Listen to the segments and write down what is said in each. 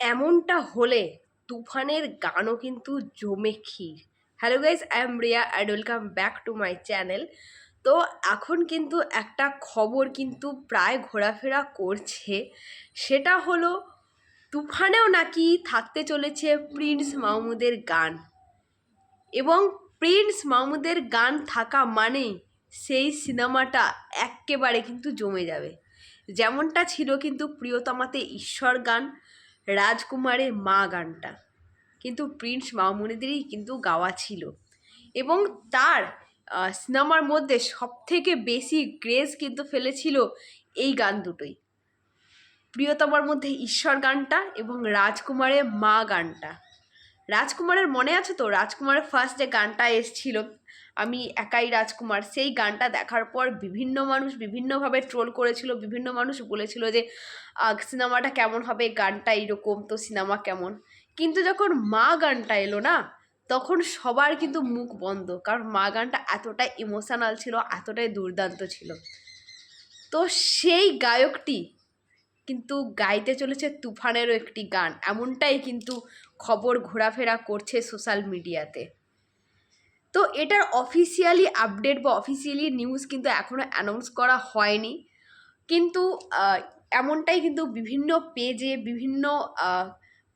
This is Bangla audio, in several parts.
এমনটা হলে তুফানের গানও কিন্তু জমে ক্ষীর। Hello guys I am Riya and welcome back to my channel তো এখন কিন্তু একটা খবর কিন্তু প্রায় ঘোরাফেরা করছে। সেটা হলো, তুফানেও নাকি থাকতে চলেছে প্রিন্স মাহমুদের গান। এবং প্রিন্স মাহমুদের গান থাকা মানেই সেই সিনেমাটা এক্কেবারে কিন্তু জমে যাবে। যেমনটা ছিল কিন্তু প্রিয়তমাতে ঈশ্বর গান রাজকুমারের মা গানটা। কিন্তু প্রিন্স মামুনিদেরই কিন্তু গাওয়া ছিল। এবং তার সিনেমার মধ্যে সবথেকে বেশি গ্রেস কিন্তু ফেলেছিল এই গান দুটোই। প্রিয়তমার মধ্যে ঈশ্বর গানটা এবং রাজকুমারের মা গানটা। রাজকুমারের মনে আছে তো? রাজকুমারের ফার্স্ট যে গানটা এসছিল, আমি একাই রাজকুমার, সেই গানটা দেখার পর বিভিন্ন মানুষ বিভিন্নভাবে ট্রোল করেছিল, বিভিন্ন মানুষ বলেছিল যে সিনেমাটা কেমন হবে? গানটা এইরকম, তো সিনেমা কেমন? কিন্তু যখন মা গানটা এলো না, তখন সবার কিন্তু মুখ বন্ধ, কারণ মা গানটা এতটাই ইমোশনাল ছিল, এতটাই দুর্দান্ত ছিল। তো সেই গায়কটি কিন্তু গাইতে চলেছে তুফানেরও একটি গান। এমনটাই কিন্তু খবর ঘোরাফেরা করছে সোশ্যাল মিডিয়াতে। তো এটার অফিসিয়ালি আপডেট বা অফিসিয়ালি নিউজ কিন্তু এখনও অ্যানাউন্স করা হয়নি। কিন্তু এমনটাই কিন্তু বিভিন্ন পেজে বিভিন্ন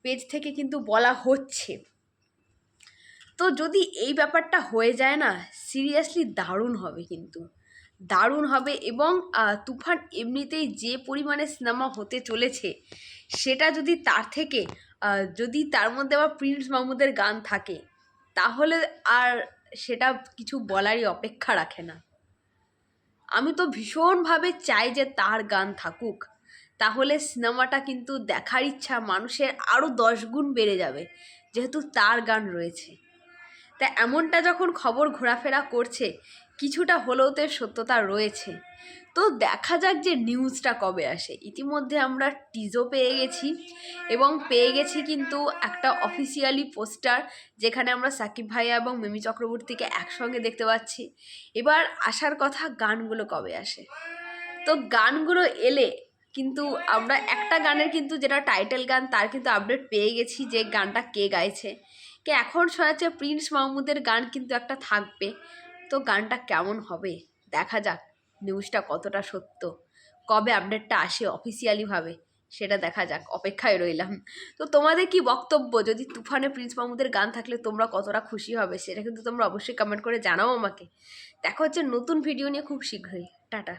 পেজ থেকে কিন্তু বলা হচ্ছে। তো যদি এই ব্যাপারটা হয়ে যায় না সিরিয়াসলি দারুণ হবে কিন্তু। দারুণ হবে এবং তুফান এমনিতেই যে পরিমাণে সিনেমা হতে চলেছে, সেটা যদি তার থেকে যদি তার মধ্যে আবার প্রিন্স মাহমুদের গান থাকে, তাহলে আর সেটা কিছু বলারই অপেক্ষা রাখে না। আমি তো ভীষণভাবে চাই যে তার গান থাকুক, তাহলে সিনেমাটা কিন্তু দেখার ইচ্ছা মানুষের আরও দশ গুণ বেড়ে যাবে, যেহেতু তার গান রয়েছে। তা এমনটা যখন খবর ঘোরাফেরা করছে, কিছুটা হলেও তো সত্যতা রয়েছে। তো দেখা যাক যে নিউজটা কবে আসে। ইতিমধ্যে আমরা টিজও পেয়ে গেছি এবং পেয়ে গেছি কিন্তু একটা অফিসিয়ালি পোস্টার যেখানে আমরা সাকিব ভাইয়া এবং মিমি চক্রবর্তীকে একসঙ্গে দেখতে পাচ্ছি। এবার আসার কথা গানগুলো কবে আসে? তো গানগুলো এলে কিন্তু আমরা একটা গানের কিন্তু যেটা টাইটেল গান, তার কিন্তু আপডেট পেয়ে গেছি যে গানটা কে গাইছে। কে এখন শোনাচ্ছে প্রিন্স মাহমুদের গান কিন্তু একটা থাকবে। তো গানটা কেমন হবে? দেখা যাক নিউজটা কতটা সত্য। কবে আপডেটটা আসে অফিসিয়ালিভাবে সেটা দেখা যাক, অপেক্ষায় রইলাম। তো তোমাদের কি বক্তব্য? যদি তুফানে প্রিন্স মাহমুদের গান থাকলে তোমরা কতটা খুশি হবে, সেটা কিন্তু তোমরা অবশ্যই কমেন্ট করে জানাও আমাকে। দেখা হচ্ছে নতুন ভিডিও নিয়ে খুব শীঘ্রই। টাটা।